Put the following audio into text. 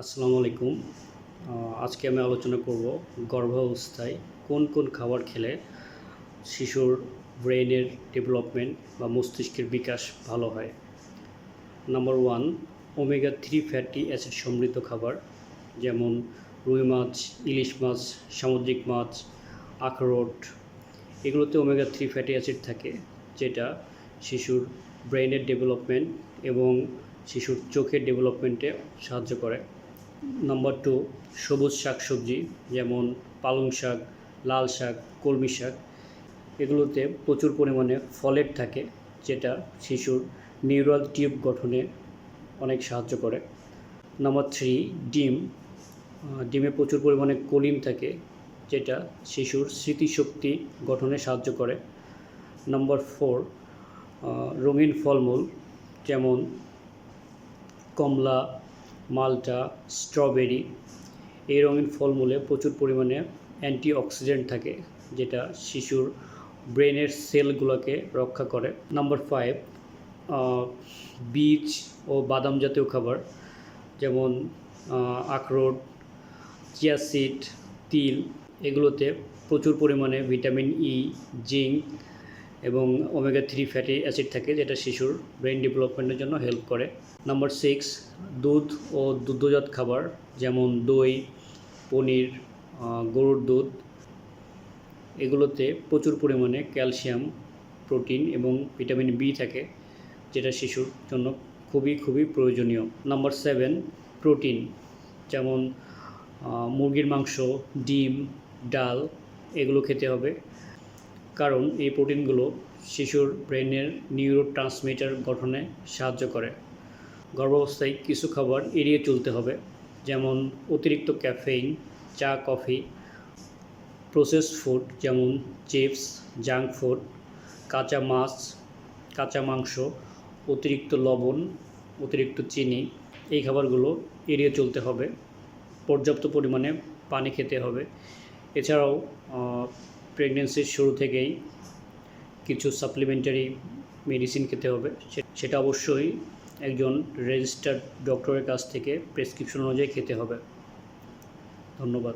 আসসালামু আলাইকুম। আজকে আমি আলোচনা করব গর্ভাবস্থায় কোন কোন খাবার খেলে শিশুর ব্রেনের ডেভেলপমেন্ট বা মস্তিষ্কের বিকাশ ভালো হয়। Number one, omega three fatty acid সমৃদ্ধ খাবার, যেমন রুই মাছ, ইলিশ মাছ, সামুদ্রিক মাছ, আখরোট। এগুলোতে ওমেগা থ্রি ফ্যাটি অ্যাসিড থাকে, যেটা শিশুর ব্রেনের ডেভেলপমেন্ট এবং শিশুর চোখের ডেভেলপমেন্টে সাহায্য করে। নাম্বার টু, সবুজ শাকসবজি যেমন পালং শাক, লাল শাক, কলমি শাক। এগুলোতে প্রচুর পরিমাণে ফলেট থাকে, যেটা শিশুর নিউরাল টিউব গঠনে অনেক সাহায্য করে। নাম্বার থ্রি, ডিম। ডিমে প্রচুর পরিমাণে কলিন থাকে, যেটা শিশুর স্মৃতিশক্তি গঠনে সাহায্য করে। নাম্বার ফোর রঙিন ফলমূল যেমন কমলা মালটা, স্ট্রবেরি, এই রঙিন ফলমূলে প্রচুর পরিমাণে অ্যান্টিঅক্সিডেন্ট থাকে, যেটা শিশুর ব্রেনের সেলগুলোকে রক্ষা করে। নাম্বার ফাইভ বীজ ও বাদাম জাতীয় খাবার, যেমন আখরোট চিয়াসিড তিল, এগুলোতে প্রচুর পরিমাণে ভিটামিন ই, জিঙ্ক এবং ওমেগা থ্রি ফ্যাটি অ্যাসিড থাকে, যেটা শিশুর ব্রেন ডেভেলপমেন্টের জন্য হেল্প করে। নাম্বার সিক্স দুধ ও দুগ্ধজাত খাবার, যেমন দই, পনির গরুর দুধ। এগুলোতে প্রচুর পরিমাণে ক্যালসিয়াম প্রোটিন এবং ভিটামিন বি থাকে, যেটা শিশুর জন্য খুবই খুবই প্রয়োজনীয়। নাম্বার সেভেন প্রোটিন যেমন মুরগির মাংস, ডিম, ডাল, এগুলো খেতে হবে। কারণ এই প্রোটিনগুলো শিশুর ব্রেনের নিউরো ট্রান্সমিটার গঠনে সাহায্য করে। গর্ভাবস্থায় কিছু খাবার এড়িয়ে চলতে হবে, যেমন অতিরিক্ত ক্যাফেইন, চা, কফি, প্রসেসড ফুড, যেমন চিপস, জাঙ্ক ফুড, কাঁচা মাছ, কাঁচা মাংস, অতিরিক্ত লবণ, অতিরিক্ত চিনি, এই খাবারগুলো এড়িয়ে চলতে হবে। পর্যাপ্ত পরিমাণে পানি খেতে হবে। এছাড়াও প্রেগনেন্সির শুরু থেকেই কিছু সাপ্লিমেন্টারি মেডিসিন খেতে হবে। সেটা অবশ্যই একজন রেজিস্টার্ড ডক্টরের কাছ থেকে প্রেসক্রিপশন অনুযায়ী খেতে হবে। ধন্যবাদ।